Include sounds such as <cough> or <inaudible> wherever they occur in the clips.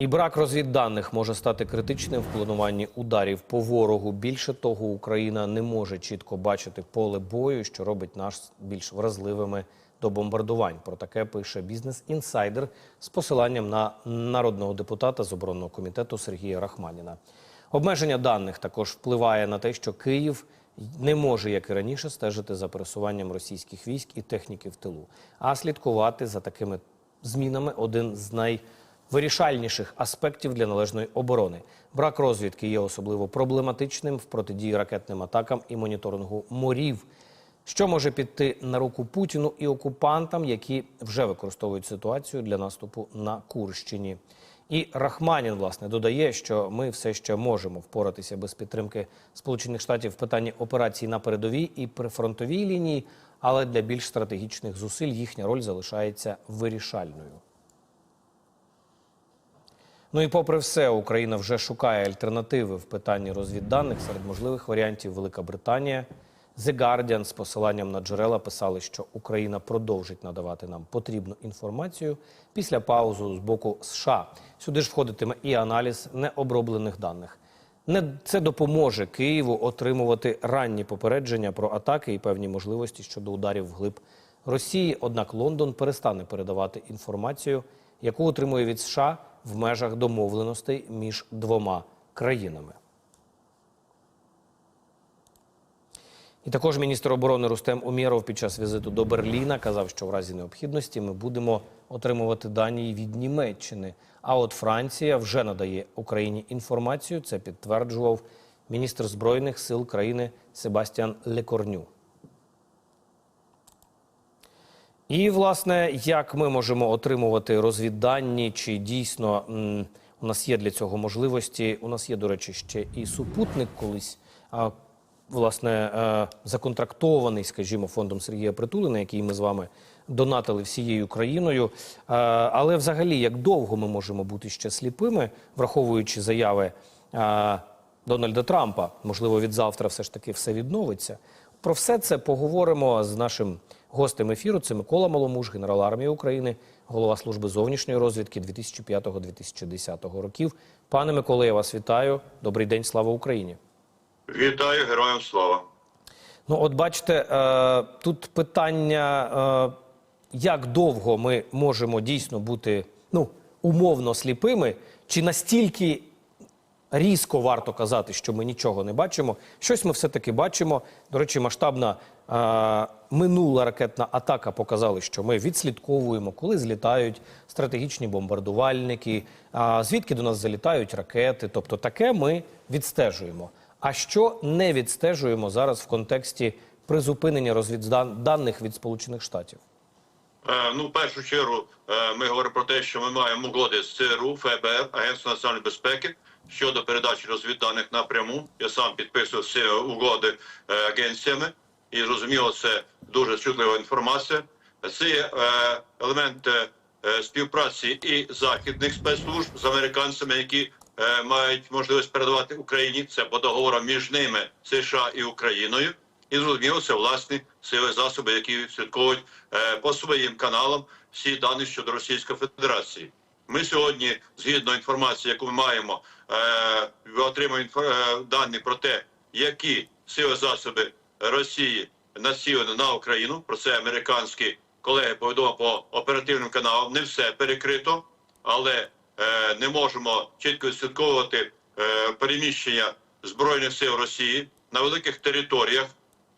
І брак розвідданих може стати критичним в плануванні ударів по ворогу. Більше того, Україна не може чітко бачити поле бою, що робить нас більш вразливими до бомбардувань. Про таке пише бізнес інсайдер з посиланням на народного депутата з оборонного комітету Сергія Рахманіна. Обмеження даних також впливає на те, що Київ не може, як і раніше, стежити за пересуванням російських військ і техніки в тилу, а слідкувати за такими змінами один з най вирішальніших аспектів для належної оборони. Брак розвідки є особливо проблематичним в протидії ракетним атакам і моніторингу морів, що може піти на руку Путіну і окупантам, які вже використовують ситуацію для наступу на Курщині. І Рахманін власне додає, що ми все ще можемо впоратися без підтримки Сполучених Штатів в питанні операцій на передовій і прифронтовій лінії, але для більш стратегічних зусиль їхня роль залишається вирішальною. Ну і попри все, Україна вже шукає альтернативи в питанні розвідданих. Серед можливих варіантів Велика Британія. The Guardian з посиланням на джерела писали, що Україна продовжить надавати нам потрібну інформацію після паузи з боку США. Сюди ж входитиме і аналіз необроблених даних. Це допоможе Києву отримувати ранні попередження про атаки і певні можливості щодо ударів вглиб Росії. Однак Лондон перестане передавати інформацію, яку отримує від США в межах домовленостей між двома країнами. І також міністр оборони Рустем Умєров під час візиту до Берліна казав, що в разі необхідності ми будемо отримувати дані від Німеччини. А от Франція вже надає Україні інформацію. Це підтверджував міністр збройних сил країни Себастьян Лекорню. І, власне, як ми можемо отримувати розвіддані, чи дійсно м, у нас є для цього можливості? У нас є, до речі, ще і супутник колись, а, власне, е, законтрактований, скажімо, фондом Сергія Притулина, який ми з вами донатили всією країною. Е, але взагалі, як довго ми можемо бути ще сліпими, враховуючи заяви е, Дональда Трампа, можливо, від завтра все ж таки все відновиться. Про все це поговоримо з нашим гостем ефіру. Це Микола Маломуж, генерал армії України, голова служби зовнішньої розвідки 2005-2010 років. Пане Миколе, я вас вітаю. Добрий день, слава Україні. Вітаю героям слава. Ну, от бачите, е, тут питання, е, як довго ми можемо дійсно бути ну, умовно сліпими, чи настільки різко варто казати, що ми нічого не бачимо. Щось ми все-таки бачимо. До речі, масштабна е, минула ракетна атака показала, що ми відслідковуємо, коли злітають стратегічні бомбардувальники, а звідки до нас залітають ракети. Тобто таке ми відстежуємо. А що не відстежуємо зараз в контексті призупинення розвідданих від Сполучених Штатів? Е, ну, в першу чергу, е, ми говоримо про те, що ми маємо угоди з ЦРУ, ФБР, Агентство національної безпеки щодо передачі розвідданих напряму. Я сам підписував всі угоди е, агенціями, і зрозуміло, це дуже чутлива інформація. Це е, елемент е, співпраці і західних спецслужб з американцями, які мають можливість передавати Україні. Це по договорам між ними США і Україною. І зрозуміло, це власні сили засоби, які відслідковують по своїм каналам всі дані щодо Російської Федерації. Ми сьогодні, згідно інформації, яку ми маємо, е, отримуємо е, дані про те, які сили засоби Росії націлені на Україну. Про це американські колеги повідомили по оперативним каналам. Не все перекрито, але е, не можемо чітко відслідковувати е, переміщення збройних сил Росії на великих територіях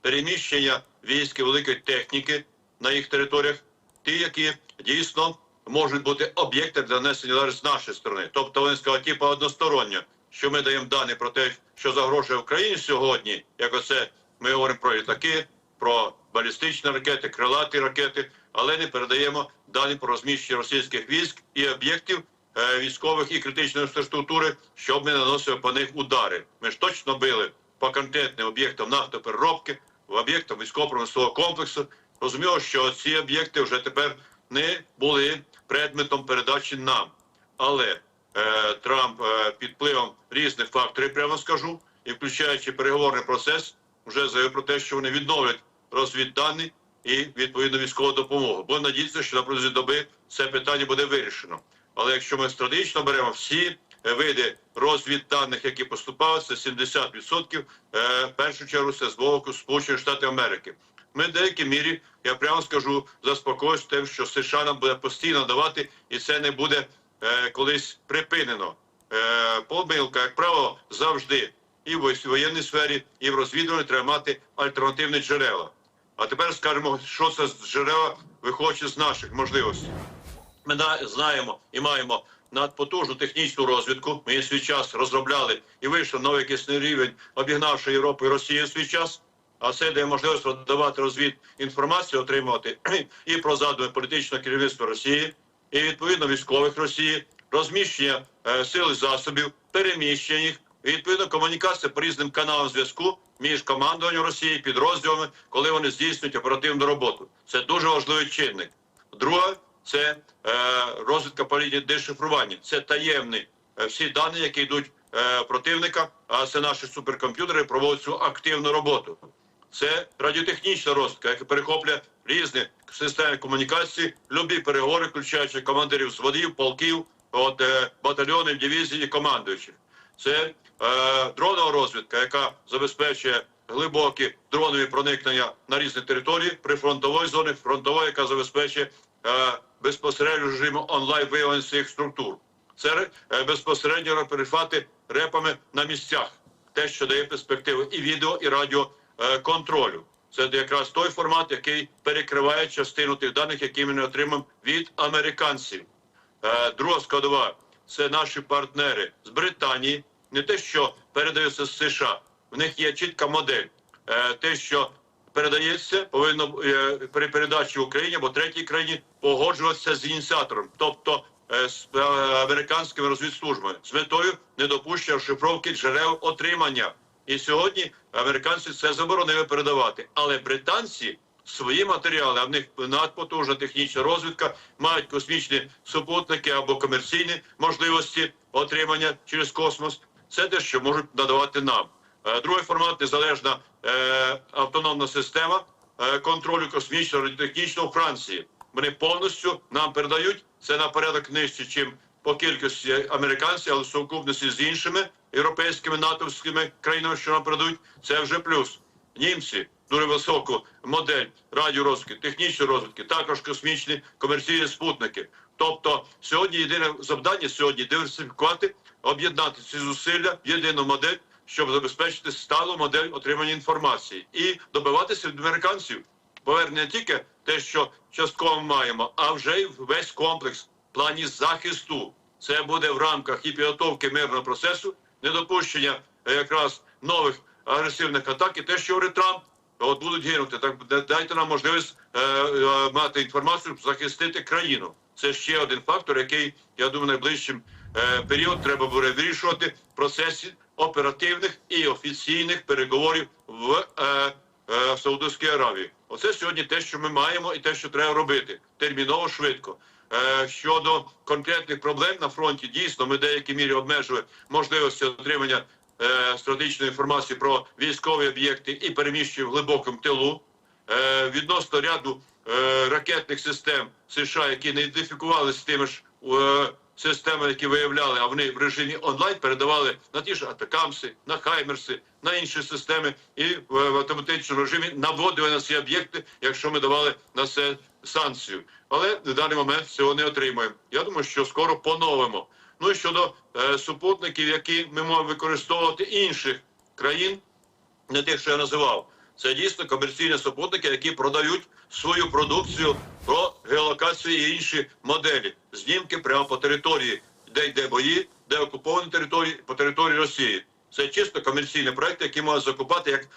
переміщення військ великої техніки на їх територіях, ті, які дійсно можуть бути об'єкти для нанесення ударів з нашої сторони. Тобто вони сказали, типу односторонньо, що ми даємо дані про те, що загрожує Україні сьогодні, як оце ми говоримо про літаки, про балістичні ракети, крилаті ракети, але не передаємо дані про розміщення російських військ і об'єктів е, військових і критичної інфраструктури, щоб ми наносили по них удари. Ми ж точно били по конкретним об'єктам нафтопереробки, об'єктам військово-промислового комплексу. Розуміло, що ці об'єкти вже тепер не були предметом передачі нам. Але е, Трамп е, під впливом різних факторів, прямо скажу, і включаючи переговорний процес, вже заявив про те, що вони відновлять розвіддані і відповідно військову допомогу. Бо надіється, що на протязі доби це питання буде вирішено. Але якщо ми стратегічно беремо всі е, види розвідданих, які поступали, це 70%, е, в першу чергу це з боку Сполучених Штатів Америки. Ми в деякій мірі, я прямо скажу, заспокоюсь тим, що США нам буде постійно давати, і це не буде е, колись припинено. Е, помилка, як правило, завжди і в воєнній сфері, і в розвідуванні треба мати альтернативні джерела. А тепер скажемо, що це з джерела виходячи з наших можливостей. Ми знаємо і маємо надпотужну технічну розвідку. Ми свій час розробляли і вийшов новий кисний рівень, обігнавши Європу і Росію свій час. А це дає можливість давати розвід інформацію, отримувати <clears throat> і про задуми політичного керівництва Росії, і відповідно військових Росії, розміщення е, сил і засобів, переміщення їх, і відповідно комунікація по різним каналам зв'язку між командуванням Росії, підрозділами, коли вони здійснюють оперативну роботу. Це дуже важливий чинник. Друге це е, розвідка по лінії дешифрування. Це таємні е, всі дані, які йдуть е, противника, а це наші суперкомп'ютери проводять цю активну роботу. Це радіотехнічна розвідка, яка перехоплює різні системи комунікації, любі переговори, включаючи командирів зводів, полків, от, е, батальйонів, дивізій і командуючих. Це е, дронова розвідка, яка забезпечує глибокі дронові проникнення на різні території прифронтової зони, фронтової, яка забезпечує е, безпосередньо режиму онлайн виявлення цих структур. Це е, безпосередньо перехвати репами на місцях, те, що дає перспективи і відео, і радіо контролю. Це якраз той формат, який перекриває частину тих даних, які ми не отримаємо від американців. Е, Друга складова це наші партнери з Британії. Не те, що передаються з США. В них є чітка модель. Е, Те, що передається, повинно е, при передачі в Україні або третій країні погоджуватися з ініціатором, тобто е, з е, американськими розвідслужбами, з метою недопущення розшифровки джерел отримання. І сьогодні американці це заборонили передавати, але британці свої матеріали, а в них надпотужна технічна розвідка, мають космічні супутники або комерційні можливості отримання через космос. Це те, що можуть надавати нам. Е, Другий формат незалежна е, автономна система е, контролю космічного радіотехнічного Франції. Вони повністю нам передають це на порядок нижче, чим по кількості американців, але в сукупності з іншими європейськими натовськими країнами, що нам передають, це вже плюс. Німці дуже високу модель радіорозвідки, технічної розвідки, також космічні комерційні спутники. Тобто сьогодні єдине завдання сьогодні диверсифікувати, об'єднати ці зусилля в єдину модель, щоб забезпечити сталу модель отримання інформації і добиватися від американців повернення тільки те, що частково маємо, а вже й весь комплекс плані захисту. Це буде в рамках і підготовки мирного процесу, недопущення е, якраз нових агресивних атак і те, що говорить Трамп, от будуть гинути. Так дайте нам можливість е, е, мати інформацію, захистити країну. Це ще один фактор, який я думаю, найближчим е, період треба буде вирішувати в процесі оперативних і офіційних переговорів в е, е, Саудовській Аравії. Оце сьогодні те, що ми маємо, і те, що треба робити терміново, швидко. Е, щодо конкретних проблем на фронті, дійсно, ми в деякій мірі обмежили можливості отримання е, стратегічної інформації про військові об'єкти і переміщення в глибокому тилу. Е, відносно ряду ракетних систем США, які не ідентифікувалися з тими ж системами, які виявляли, а вони в режимі онлайн передавали на ті ж атакамси, на хаймерси, на інші системи, і в автоматичному режимі наводили на ці об'єкти, якщо ми давали на це санкцію. Але на даний момент цього не отримуємо. Я думаю, що скоро поновимо. Ну і щодо е, супутників, які ми можемо використовувати інших країн, не тих, що я називав. Це дійсно комерційні супутники, які продають свою продукцію про геолокацію і інші моделі. Знімки прямо по території, де йде бої, де окуповані території, по території Росії. Це чисто комерційні проекти, які можуть закупати як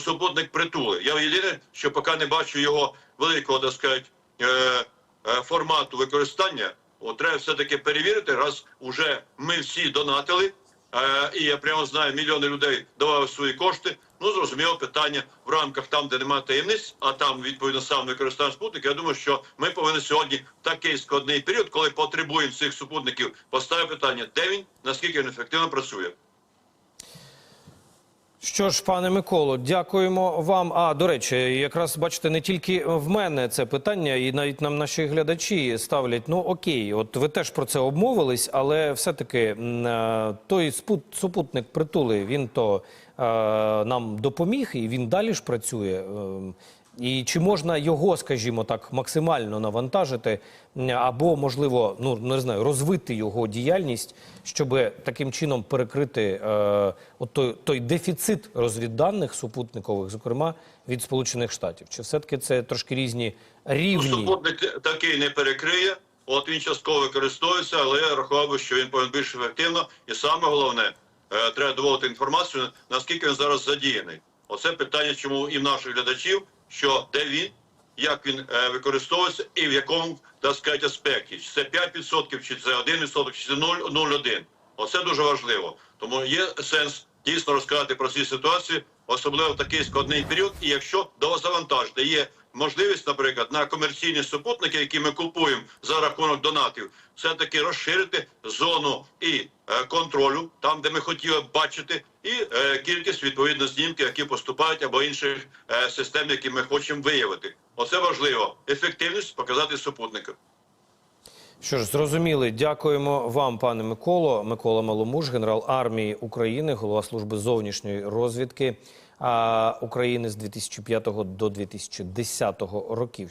супутник притули. Я єдине, що поки не бачу його великого, так сказати, е, е, формату використання. От треба все-таки перевірити, раз уже ми всі донатили, Е, і я прямо знаю, мільйони людей давали свої кошти. Ну, зрозуміло, питання в рамках там, де немає таємниць, а там відповідно сам використання спутника. Я думаю, що ми повинні сьогодні такий складний період, коли потребуємо цих супутників, поставити питання, де він, наскільки він ефективно працює. Що ж, пане Миколо, дякуємо вам. А до речі, якраз бачите, не тільки в мене це питання, і навіть нам наші глядачі ставлять. Ну окей, от ви теж про це обмовились, але все-таки е, той супутник притули, він то е, нам допоміг, і він далі ж працює. І чи можна його, скажімо так, максимально навантажити, або можливо, ну не знаю, розвити його діяльність, щоб таким чином перекрити е, от той, той дефіцит розвідданих супутникових, зокрема від Сполучених Штатів? Чи все-таки це трошки різні Ну, рівні? Супутник такий не перекриє. От він частково використовується, але я рахував би, що він повинен більш ефективно. І саме головне, е, треба доводити інформацію, наскільки він зараз задіяний. Оце питання, чому і наших глядачів, що де він, як він е, використовується і в якому, так сказати, аспекті. Чи це 5%, чи це 1%, чи це 0, 0,1. Оце дуже важливо. Тому є сенс дійсно розказати про ці ситуації, особливо в такий складний період. І якщо до дозавантажити, є можливість, наприклад, на комерційні супутники, які ми купуємо за рахунок донатів, все-таки розширити зону і е, контролю, там, де ми хотіли б бачити, і е, кількість відповідно знімків, які поступають, або інших е, систем, які ми хочемо виявити. Оце важливо. Ефективність показати супутникам. Що ж, зрозуміли. Дякуємо вам, пане Миколо. Микола Маломуш, генерал армії України, голова служби зовнішньої розвідки України з 2005 до 2010 років.